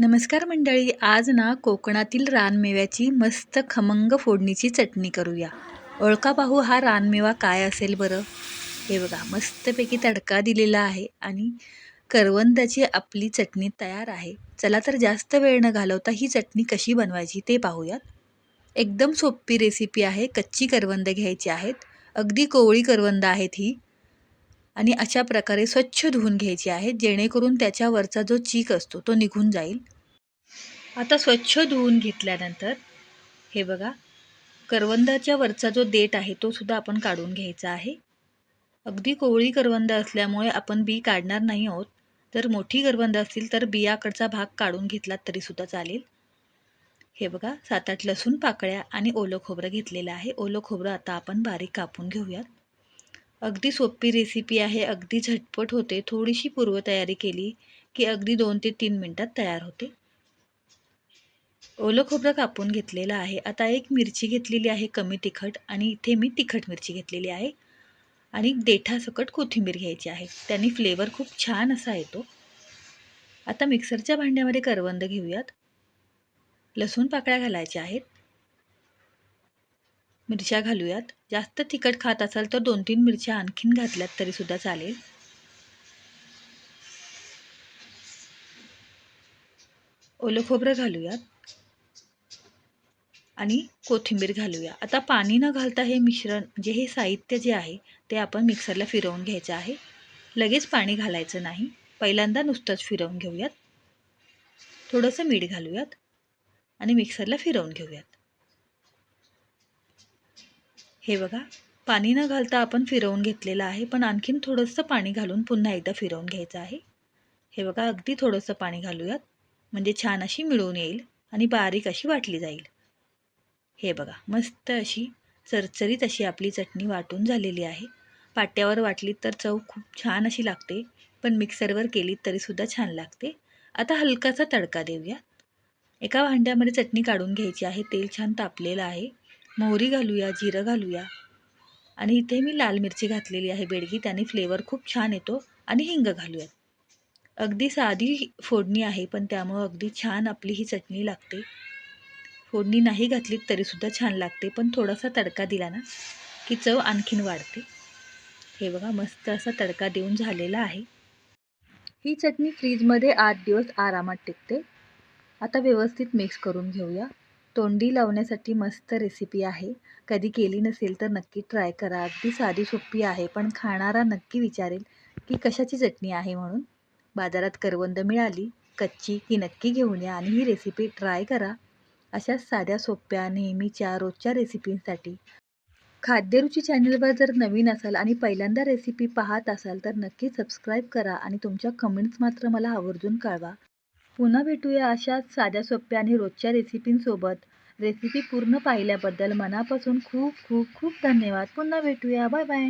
नमस्कार मंडळी आज ना कोकणातील रानमेव्याची मस्त खमंग फोडणीची चटणी करूया. ओळखा पाहू हा रानमेवा काय असेल बरं? हे बघा मस्तपैकी तडका दिलेला आहे आणि करवंदाची आपली चटणी तयार आहे. चला तर जास्त वेळ न घालवता ही चटणी कशी बनवायची ते पाहूयात. एकदम सोपी रेसिपी आहे कच्ची करवंद घ्यायची आहेत. अगदी कोवळी करवंद आहेत ही. आणि अशा प्रकारे स्वच्छ धुवून घ्यायची आहे जेणेकरून त्याच्यावरचा जो चीक असतो तो निघून जाईल. आता स्वच्छ धुवून घेतल्यानंतर हे बघा करवंदाच्या वरचा जो देठ आहे तो सुद्धा आपण काढून घ्यायचा आहे. अगदी कोवळी करवंद असल्यामुळे आपण बी काढणार नाही आहोत. जर मोठी करवंद असतील तर बियाकडचा भाग काढून घेतलात तरीसुद्धा चालेल. हे बघा सात आठ लसूण पाकळ्या आणि ओलं खोबरं घेतलेलं आहे. ओलं खोबरं आता आपण बारीक कापून घेऊयात. अगदी सोपी रेसिपी आहे अगदी झटपट होते. थोडीशी पूर्वतयारी केली की अगदी दोन ते तीन मिनटात तयार होते. ओलं खोबरं कापून घेतलेलं आहे. आता एक मिरची घेतलेली आहे कमी तिखट आणि इथे मी तिखट मिरची घेतलेली आहे. आणि देठासकट कोथिंबीर घ्यायची आहे. त्याने फ्लेवर खूप छान असा येतो. आता मिक्सरच्या भांड्यामध्ये करवंद घेऊयात. लसूण पाकळ्या घालायच्या आहेत. मिरच्या घालूयात. जास्त तिखट खात असाल तर दोन तीन मिरच्या आणखीन घातल्यात तरीसुद्धा चालेल. ओलं खोबरं घालूयात. आणि कोथिंबीर घालूया. आता पाणी न घालता हे मिश्रण जे हे साहित्य जे आहे ते आपण मिक्सरला फिरवून घ्यायचं आहे. लगेच पाणी घालायचं नाही. पहिल्यांदा नुसतंच फिरवून घेऊयात. थोडंसं मीठ घालूयात. आणि मिक्सरला फिरवून घेऊयात. हे बघा पाणी न घालता आपण फिरवून घेतलेलं आहे पण आणखीन थोडंसं पाणी घालून पुन्हा एकदा फिरवून घ्यायचं आहे. हे बघा अगदी थोडंसं पाणी घालूयात म्हणजे छान अशी मिळून येईल आणि बारीक अशी वाटली जाईल. हे बघा मस्त अशी चरचरीत अशी आपली चटणी वाटून झालेली आहे. पाट्यावर वाटली तर चव खूप छान अशी लागते पण मिक्सरवर केली तरीसुद्धा छान लागते. आता हलकासा तडका देऊया एका भांड्यामध्ये चटणी काढून घ्यायची आहे तेल छान तापलेलं आहे. मोहरी घालूया जिरं घालूया. आणि इथे मी लाल मिरची घातलेली आहे बेडगी. त्याने फ्लेवर खूप छान येतो. आणि हिंग घालूयात. अगदी साधी फोडणी आहे पण त्यामुळं अगदी छान आपली ही चटणी लागते. फोडणी नाही घातली तरीसुद्धा छान लागते पण थोडासा तडका दिला ना की चव आणखीन वाढते. हे बघा मस्त असा तडका देऊन झालेला आहे. ही चटणी फ्रीजमध्ये आठ दिवस आरामात टिकते. आता व्यवस्थित मिक्स करून घेऊया. तोंडी लावण्यासाठी मस्त रेसिपी आहे. कधी केली नसेल तर नक्की ट्राय करा. अगदी साधी सोपी आहे पण खाणारा नक्की विचारेल की कशाची चटणी आहे म्हणून. बाजारात करवंद मिळाली कच्ची की नक्की घेऊन या आणि ही रेसिपी ट्राय करा. अशाच साध्या सोप्या नेहमीच्या रोजच्या रेसिपींसाठी खाद्यरुची चॅनलवर जर नवीन असाल आणि पहिल्यांदा रेसिपी पाहत असाल तर नक्की सबस्क्राईब करा आणि तुमच्या कमेंट्स मात्र मला आवर्जून कळवा. पुन्हा भेटूया अशाच साध्या सोप्या आणि रोजच्या रेसिपींसोबत. रेसिपी पूर्ण पाहिल्याबद्दल मनापासून खूप खूप खूप धन्यवाद. पुन्हा भेटूया. Bye bye.